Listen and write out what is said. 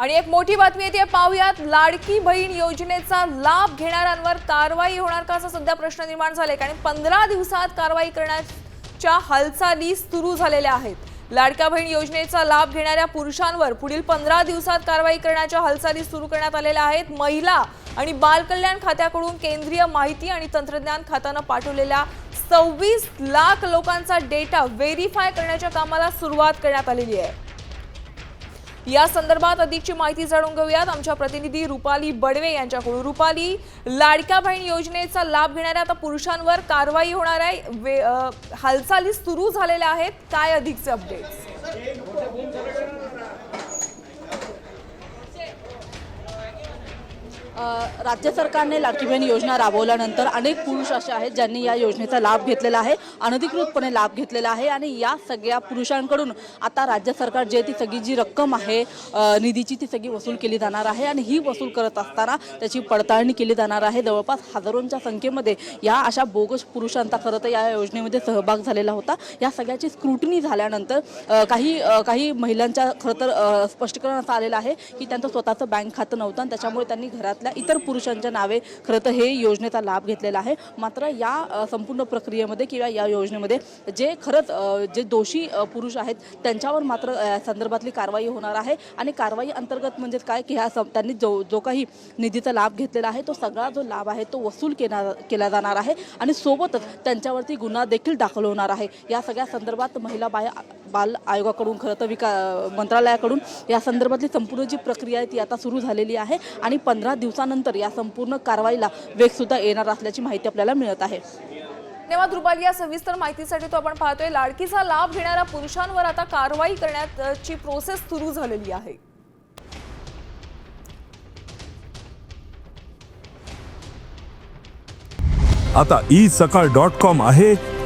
आणि एक मोठी बातमी येते पाहूयात. लाडकी बहीण योजनेचा लाभ घेणाऱ्यांवर कारवाई होणार का? असा सध्या प्रश्न निर्माण झालाय. कारण पंधरा दिवसात कारवाई करण्याच्या हालचाली सुरू झालेल्या आहेत. लाडक्या बहीण योजनेचा लाभ घेणाऱ्या पुरुषांवर पुढील पंधरा दिवसात कारवाई करण्याच्या हालचाली सुरू करण्यात आलेल्या आहेत. महिला आणि बालकल्याण खात्याकडून केंद्रीय माहिती आणि तंत्रज्ञान खात्यानं पाठवलेल्या सव्वीस लाख लोकांचा डेटा व्हेरीफाय करण्याच्या कामाला सुरुवात करण्यात आलेली आहे. या संदर्भात अधिकची माहिती जाणून घेऊयात. आमच्या प्रतिनिधी रुपाली बडवे यांच्याकडून. रुपाली लाडक्या बहीण योजनेचा लाभ घेणाऱ्या आता पुरुषांवर कारवाई होणार आहे. वे- हालचाली सुरू झालेल्या आहेत. काय अधिकचे अपडेट्स राज्य सरकारने लाडकी बहीण योजना राबवल्यानंतर अनेक पुरुष असे आहेत ज्यांनी या योजनेचा लाभ घेतलेला आहे अनधिकृतपणे लाभ घेतलेला आहे आणि या सगळ्या पुरुषांकडून आता राज्य सरकार जे ती सगळी जी रक्कम आहे निधीची ती सगळी वसूल केली जाणार आहे आणि ही वसूल करत असताना त्याची पडताळणी केली जाणार आहे. जवळपास हजारोंच्या संख्येमध्ये या अशा बोगस पुरुषांचा खरं तर या योजनेमध्ये सहभाग झालेला होता. या सगळ्याची स्क्रुटनी झाल्यानंतर काही काही महिलांच्या खरं तर स्पष्टीकरण असं आलेलं आहे की त्यांचं स्वतःचं बँक खातं नव्हतं आणि त्याच्यामुळे त्यांनी घरातल्या इतर पुरुषांच्या नावे खरं तर हे योजनेचा लाभ घेतलेला आहे. मात्र या संपूर्ण प्रक्रियेमध्ये किंवा या योजनेमध्ये जे खरंच जे दोषी पुरुष आहेत त्यांच्यावर मात्र संदर्भातली कारवाई होणार आहे आणि कारवाई अंतर्गत म्हणजे काय की ह्या सं- त्यांनी जो जो काही निधीचा लाभ घेतलेला आहे तो सगळा जो लाभ आहे तो वसूल केला केला जाणार आहे आणि सोबतच त्यांच्यावरती गुन्हा देखील दाखल होणार आहे. या सगळ्या संदर्भात महिला बाया बाल आयोगाकडून खरं तर विका मंत्रालयाकडून या संदर्भातली संपूर्ण जी प्रक्रिया आहे ती आता सुरू झालेली आहे आणि पंधरा दिवसानंतर या संपूर्ण कारवाईला वेगसुद्धा येणार असल्याची माहिती आपल्याला मिळत आहे. धन्यवाद रुपाली. या सविस्तर माहितीसाठी तो आपण पाहतोय लाडकीचा लाभ घेणाऱ्या पुरुषांवर आता कारवाई करण्याची प्रोसेस सुरू झालेली आहे. आता ई सकाळ डॉट कॉम आहे.